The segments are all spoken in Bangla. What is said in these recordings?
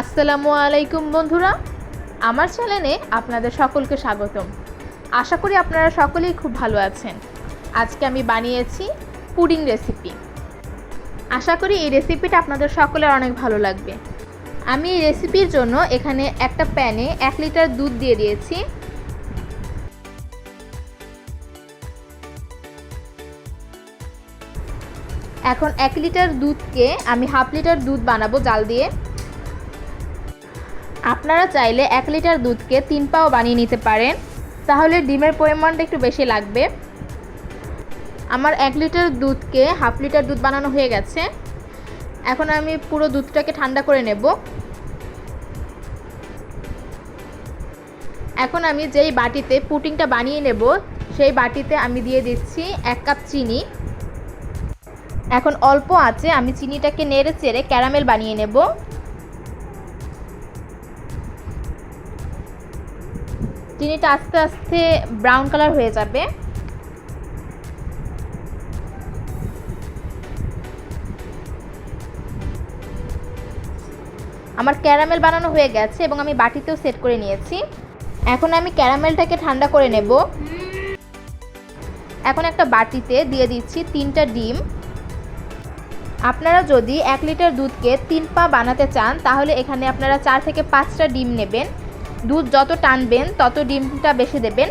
আসসালামু আলাইকুম বন্ধুরা। আমার চ্যানেলে আপনাদের সকলকে স্বাগতম। আশা করি আপনারা সকলেই খুব ভালো আছেন। আজকে আমি বানিয়েছি পুডিং রেসিপি। আশা করি এই রেসিপিটা আপনাদের সকলের অনেক ভালো লাগবে। আমি এই রেসিপির জন্য এখানে একটা প্যানে এক লিটার দুধ দিয়ে দিয়েছি। এখন এক লিটার দুধকে আমি হাফ লিটার দুধ বানাবো জাল দিয়ে। আপনারা চাইলে এক লিটার দুধকে তিন পাও বানিয়ে নিতে পারেন। তাহলে ডিমের পরিমাণটা একটু বেশি লাগবে। আমার এক লিটার দুধকে হাফ লিটার দুধ বানানো হয়ে গেছে। এখন আমি পুরো দুধটাকে ঠান্ডা করে নেব। এখন আমি যেই বাটিতে পুটিংটা বানিয়ে নেব, সেই বাটিতে আমি দিয়ে দিচ্ছি এক কাপ চিনি। এখন অল্প আছে, আমি চিনিটাকে নেড়ে চেড়ে ক্যারামেল বানিয়ে নেব। চিনিটা আস্তে আস্তে ব্রাউন কালার হয়ে যাবে। আমার ক্যারামেল বানানো হয়ে গেছে এবং আমি বাটিতেও সেট করে নিয়েছি। এখন আমি ক্যারামেলটাকে ঠান্ডা করে নেব। এখন একটা বাটিতে দিয়ে দিচ্ছি তিনটা ডিম। আপনারা যদি এক লিটার দুধকে তিন পা বানাতে চান, তাহলে এখানে আপনারা চার থেকে পাঁচটা ডিম নেবেন। দুধ যত টানবেন, তত ডিমটা বেশি দেবেন।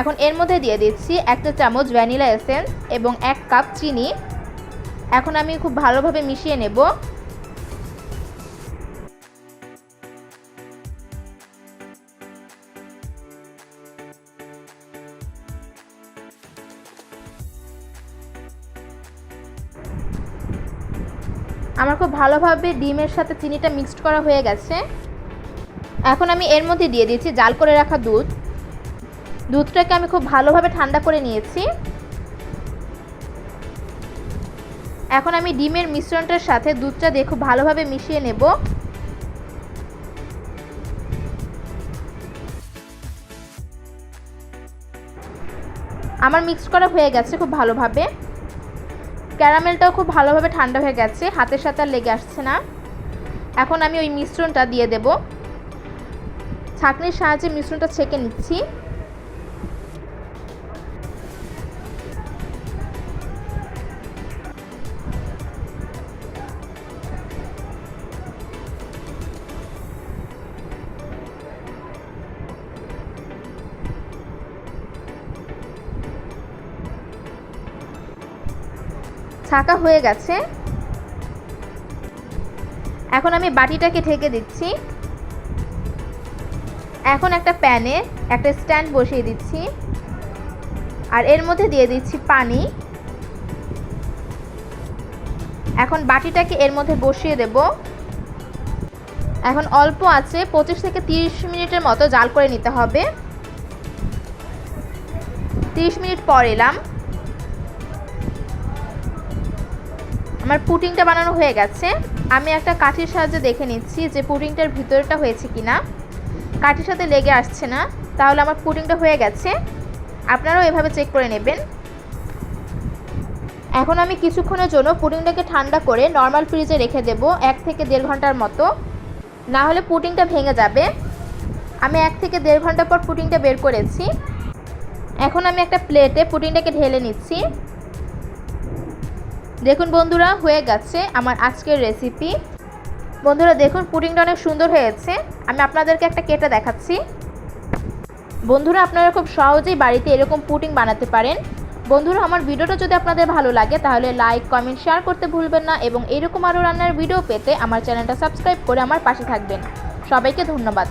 এখন এর মধ্যে দিয়ে দিচ্ছি একটা চামচ ভ্যানিলা এসেন্স এবং এক কাপ চিনি। এখন আমি খুব ভালোভাবে মিশিয়ে নেব। আমার খুব ভালোভাবে ডিমের সাথে চিনিটা মিক্সড করা হয়ে গেছে। এখন আমি এর মধ্যে দিয়ে দিয়েছি, জাল করে রাখা দুধ। দুধটাকে আমি খুব ভালোভাবে ঠান্ডা করে নিয়েছি। এখন আমি ডিমের মিশ্রণটার সাথে দুধটা দিয়ে খুব ভালোভাবে মিশিয়ে নেব। আমার মিক্স করা হয়ে গেছে খুব ভালোভাবে। ক্যারামেলটাও খুব ভালোভাবে ঠান্ডা হয়ে গেছে, হাতের সাথে আর লেগে আসছে না। এখন আমি ওই মিশ্রণটা দিয়ে দেব। ছাঁকনির সাহায্যে মিশ্রণটা ছেঁকে নিচ্ছি। ছাকা হয়ে গেছে। এখন আমি বাটিটাকে ঢেকে দিচ্ছি। এখন একটা প্যানে একটা স্ট্যান্ড বসিয়ে দিচ্ছি। আর এর মধ্যে দিয়ে দিচ্ছি পানি। এখন বাটিটাকে এর মধ্যে বসিয়ে দেব। এখন অল্প আছে, পঁচিশ থেকে তিরিশ মিনিটের মতো জাল করে নিতে হবে। তিরিশ মিনিট পর এলাম। আমার পুটিংটা বানানো হয়ে গেছে। আমি একটা কাঠির সাহায্যে দেখে নিচ্ছি যে পুটিংটার ভিতরটা হয়েছে কি না কাঠির সাথে লেগে আসছে না, তাহলে আমার পুডিংটা হয়ে গেছে। আপনারাও এভাবে চেক করে নেবেন। এখন আমি কিছুক্ষণের জন্য পুডিংটাকে ঠান্ডা করে নর্মাল ফ্রিজে রেখে দেব এক থেকে দেড় ঘণ্টার মতো। না হলে পুডিংটা ভেঙে যাবে। আমি এক থেকে দেড় ঘণ্টা পর পুডিংটা বের করেছি। এখন আমি একটা প্লেটে পুডিংটাকে ঢেলে নিচ্ছি। দেখুন বন্ধুরা, হয়ে গেছে আমার আজকের রেসিপি বন্ধুরা দেখুন, পুডিংটা অনেক সুন্দর হয়েছে। আমি আপনাদেরকে একটা কেটে দেখাচ্ছি। বন্ধুরা, আপনারা খুব সহজেই বাড়িতে এরকম পুডিং বানাতে পারেন। বন্ধুরা, আমার ভিডিওটা যদি আপনাদের ভালো লাগে, তাহলে লাইক, কমেন্ট, শেয়ার করতে ভুলবেন না এবং এরকম আরও রান্নার ভিডিও পেতে আমার চ্যানেলটা সাবস্ক্রাইব করে আমার পাশে থাকবেন। সবাইকে ধন্যবাদ।